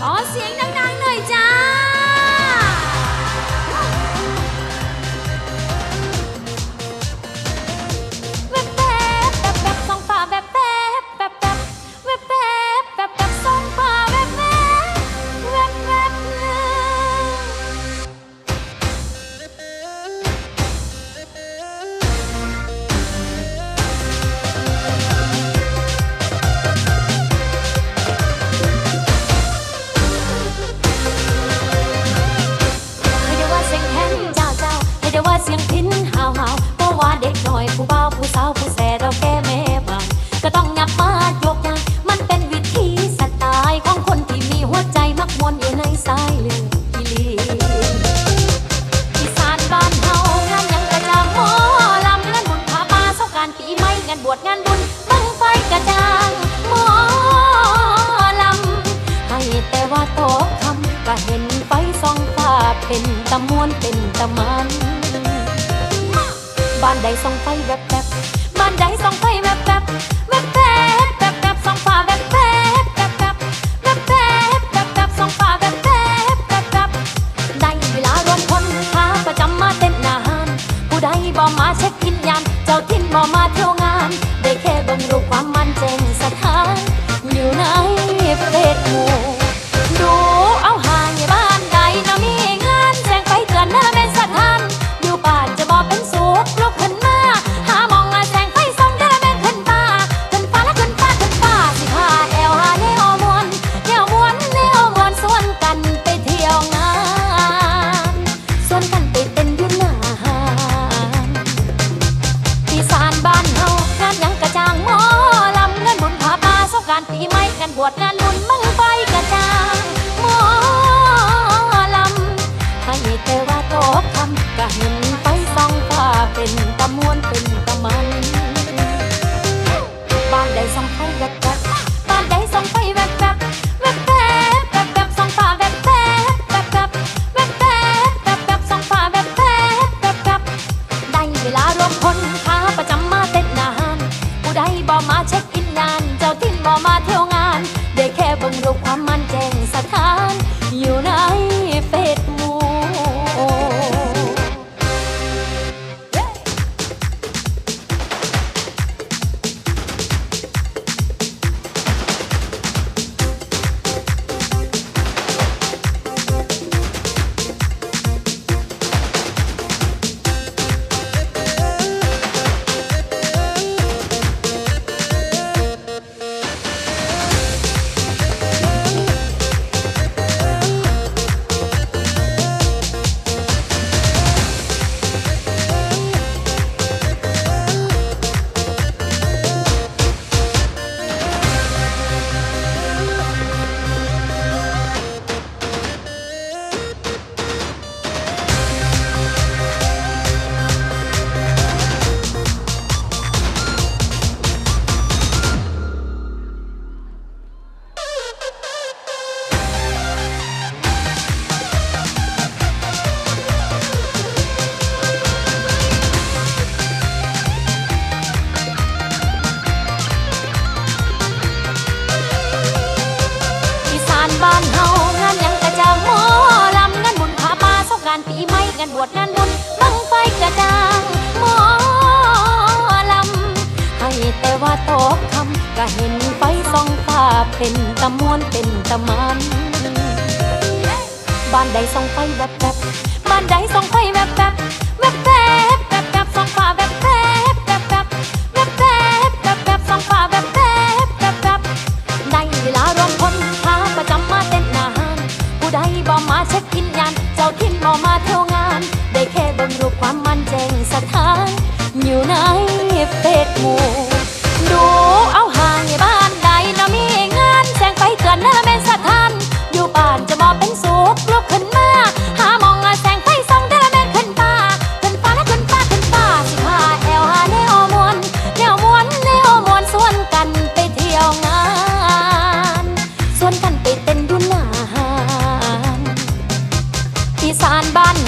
好อเเป็นตะมวนเป็นตะมันบ้านใดส่องไฟแวบแวบบ้านใดส่องไฟแวบแวบแวบแวบแวบแวบส่องฟ้าแวบแวบแวบแวบแวบแวบแวบแวบส่องฟ้าแวบแวบแวบแวบได้เวลารวมพลขาประจำมาเต้นหนาหานผู้ใดบ่มาเช็คอินยามเจ้าทินบ่มาเที่ยว ปีใหม่งานบวชงานบุญมังไฟกระจางหมอลำให้แต่ว่าโตคำก็เห็นไฟส่องฟ้าเป็นตะมวนเป็น การปีใหม่งานบวชงานบุญบังไฟกระจางหมอลำให้แต่ว่าตกคำก็เห็นไฟส่องฟ้าเป็นตะมวนเป็นตะมันบ้านใดส่องไฟแบบแบบบ้านใดส่องไฟแบบแบบแบบแบบ อยู่ในเฟซบุ๊กดูเอาห่างในบ้านใดเนาะมีงานแจ้งไปเตือนหน้าแม่นสถาน อยู่บ้านจะบอกเป็นสุขลุกขึ้นมา หามองแสงไฟส่องเด้อแม่นขึ้นฟ้าขึ้นฟ้าและขึ้นฟ้าขึ้นฟ้าสิพาแอวหาแนวมวนแนวมวนแนวมวนส่วนกันไปเที่ยวงานส่วนกันไปเต้นอยุ่หน้าห้างอีสานบ้าน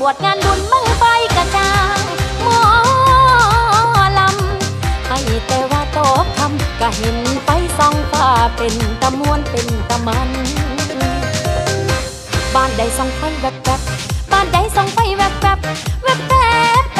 บวชงานบุญมังไฟกระจางหมอลำให้แต่ว่าโตกคำก็เห็นไฟส่องฟ้าเป็นตะมวนเป็นตะมัน บ้านใดส่องไฟแวบๆบ้านใดส่องไฟแวบแวบแวบ